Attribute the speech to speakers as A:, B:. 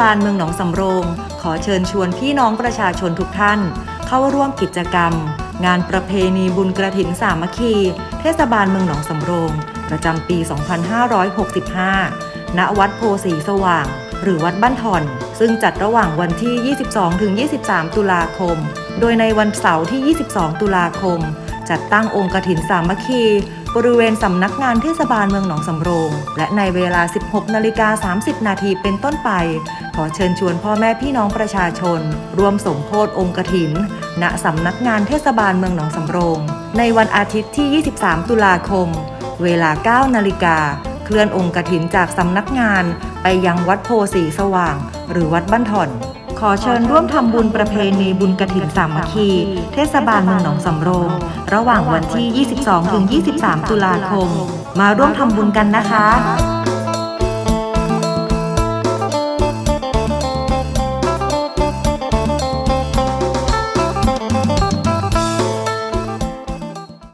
A: บาลเมืองหนองสำโรง ขอเชิญชวนพี่น้องประชาชนทุกท่าน เข้าร่วมกิจกรรม งานประเพณีบุญกระถินสามัคคี เทศบาลเมืองหนองสำโรง ประจำปี 2565 ณ วัดโพสีสว่าง หรือวัดบ้านถ่อน ซึ่งจัดระหว่างวันที่ 22-23 ตุลาคม โดยในวันเสาร์ที่ 22 ตุลาคม จัดตั้งองค์กฐินสามัคคี บริเวณสำนักงานเทศบาลเมืองหนองสำโรง และในเวลา 16 นาฬิกา 30 นาทีเป็นต้นไป ขอเชิญชวนพ่อแม่พี่น้องประชาชน ร่วมสมโพธองค์กฐิน ณสำนักงานเทศบาลเมืองหนองสำโรง ในวันอาทิตย์ที่ 23 ตุลาคม เวลา 9 นาฬิกาเคลื่อนองค์กฐินจากสำนักงาน ไปยังวัดโพสีสว่าง หรือวัดบ้านถ่อน ขอเชิญร่วมทำบุญประเพณีบุญกระถินสามัคคี เทศบาลเมืองหนองสำโรง ระหว่างวันที่ 22-23 ตุลาคม มาร่วมทำบุญกันนะคะ